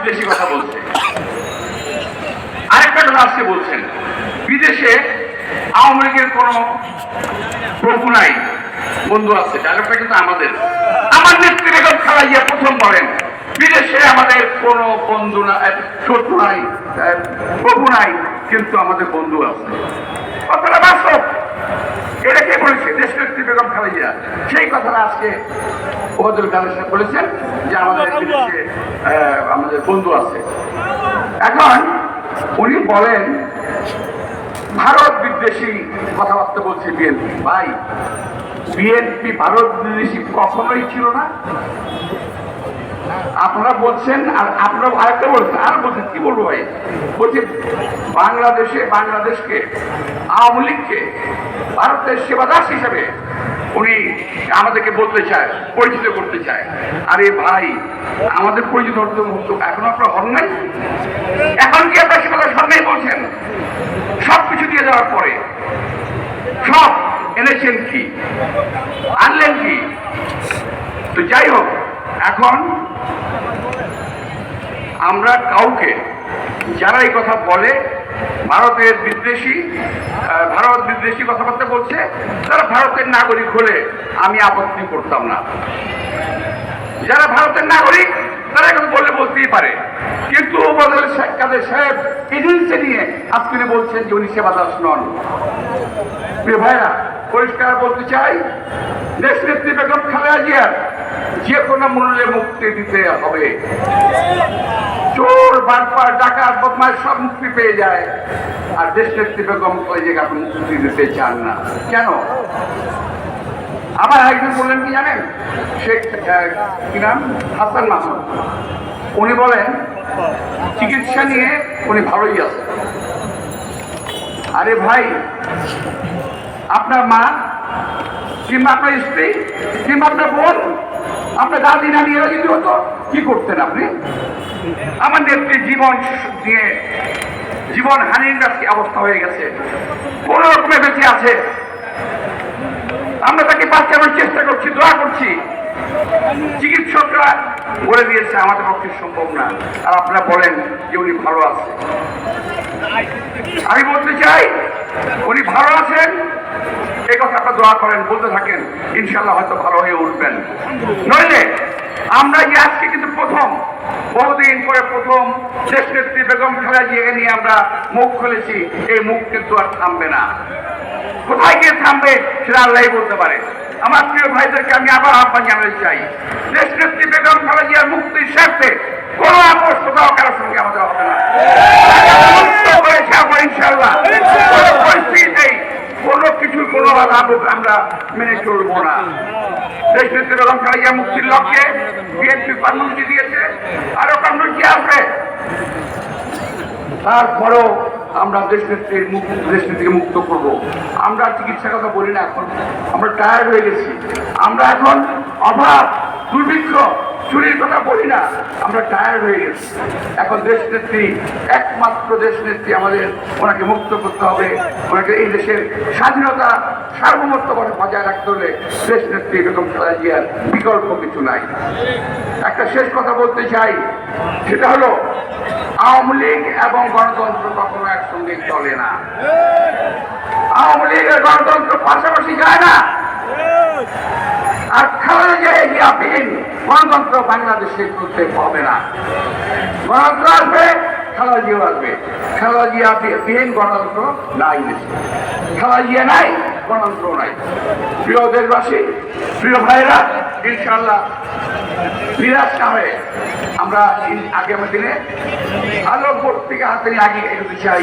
বিদ্বেষী কথা বলছে। আরেকটা কথা আজকে বলছেন বিদেশে আওয়ামী লীগের কোনো প্রভু নাই বন্ধু আছে ডায়লগটা কিন্তু আমাদের। আমার নেত্রী বেগম খালাইয়া প্রথম বলেন বিদেশে আমাদের কোনো বন্ধু না আহ, শত্রু নাই প্রভু নাই কিন্তু আমাদের বন্ধু আছে। কথাটা বাস্তব। এটা কে বলেছে? দেশ নেত্রী বেগম খালাইয়া। সেই কথাটা আজকে ওবায়দুল কাদের সাহেব বলেছেন যে আমাদের আমাদের বন্ধু আছে। এখন উনি বলেন ভারত বিদ্বেষী কথাবার্তা বলছে বিএনপি। ভাই বিএনপি ভারত বিদ্বেষী কখনোই ছিল না। আপনারা বলছেন আর আপনারা আরেকটা বলছেন আর বলছেন কি বলব ভাই? বলছে বাংলাদেশে বাংলাদেশকে আওয়ামী লীগকে ভারতের সেবাদাস হিসেবে উনি আমাদেরকে বলতে চায়, পরিচিত করতে চায়। আরে ভাই, আমাদের পরিচিত হতে হতো এখন আপনার হন নাই? এখন কি আপনার সেবাদাস হন নাই বলছেন? সব কিছু দিয়ে দেওয়ার পরে। সব এনেছেন কি? আনলেন কি? তো যাই হোক, এখন আমরা কাউকে যারা এই কথা বলে ভারতের বিদ্বেষী ভারত বিদ্বেষী কথাবার্তা বলছে তারা ভারতের নাগরিক হলে আমি আপত্তি করতাম না। যারা ভারতের নাগরিক, তারা এখন বললে বলতেই পারে। কিন্তু বদল শেখ কাদের সাহেব এজেন্সি নিয়ে আজকে বলছেন যে উনি সেবাদাস নন। প্রিয় ভাইরা, পরিষ্কার বলতে চাই দেশ নেত্রী বেগম খালেদা জিয়ার যে কোনো মূল্যে মুক্তি দিতে হবে। চোর বারবার ডাকাত বদমাস সব মুক্তি পেয়ে যায়। আর দেশ নেত্রী বেগম ওই আপনি মুক্তি দিতে চান না। কেন? আবার একজন বললেন কি জানেন? শেখ কি নাম? হাসান মাহমুদ। উনি বলেন, চিকিৎসা নিয়ে উনি ভালোই আছেন। আরে ভাই, আপনার মা, কিংবা আপনার স্ত্রী, কিংবা আপনার বোন, আপনার দাদি, নানি, এরা যদি হতো, কি করতেন আপনি? আমার জীবন দিয়ে জীবন হানির কি অবস্থা হয়ে গেছে। কোন রকমে বেঁচে আছে। আমরা তাকে বাঁচানোর চেষ্টা করছি, দোয়া করছি। চিকিৎসকরা বলে দিয়েছে, আমাদের পক্ষে সম্ভব না। আর আপনারা বলেন যে উনি ভালো আছে আমি বলতে চাই, উনি ভালো আছেন, এই কথা আপনার দোয়া করেন, বলতে থাকেন ইনশাল্লাহ হয়তো ভালো হয়ে উঠবেন। নইলে আমরা যে আজকে বহুদিন পরে প্রথম দেশ নেত্রী বেগম খালেদা জিয়াকে নিয়ে আমরা মুখ খুলেছি। এই মুখ কিন্তু আর থামবে না। কোথায় গিয়ে থামবে সেটা আল্লাহ বলতে পারে। আমার প্রিয় ভাইদেরকে আমি আবার আহ্বান জানাতে চাই। দেশ নেত্রী বেগম খালেদা জিয়ার মুক্তির স্বার্থে কোনো আপোষ কোথাও কারোর সঙ্গে আমাদের হবে না। কোনো আমরা মেনে চলবো না। দেশ নেত্রী বেগম খালেদা জিয়া মুক্তির লক্ষ্যে বিএনপি কর্মসূচি দিয়েছে আরও কর্মসূচি আসবে তারপরেও আমরা দেশ নেত্রীর মুখ দেশ নেত্রীকে মুক্ত করব। আমরা চিকিৎসার কথা বলি না এখন। আমরা টায়ার্ড হয়ে গেছি। আমরা এখন অভাব দুর্ভিক্ষ, চুরির কথা বলি না। আমরা টায়ার্ড হয়ে গেছি। এখন দেশ নেত্রী, একমাত্র দেশ নেত্রী আমাদের ওনাকে মুক্ত করতে হবে। ওনাকে এই দেশের স্বাধীনতা সার্বভৌমত্ব বজায় রাখতে হলে দেশ নেত্রী খালেদা জিয়ার বিকল্প কিছু নাই। একটা শেষ কথা বলতে চাই, সেটা হলো আওয়ামী লীগ এবং গণতন্ত্র কখনো একসঙ্গে চলে না। আওয়ামী লীগের গণতন্ত্র পাশাপাশি যায় না। আর খালেদা জিয়া জিয়াবিহীন গণতন্ত্র বাংলাদেশে করতে হবে না। গণতন্ত্র আসবে খালেদা জিয়া আসবে। খালেদা জিয়া গণতন্ত্র নাই জিয়া নাই, গণতন্ত্র নাই। প্রিয় দেশবাসী, প্রিয় ভাইরা ইনশাল্লাহ নিরাশ না হয়ে আমরা আগামী দিনে আলোর থেকে হাতে নিয়ে আগে এগোতে চাই।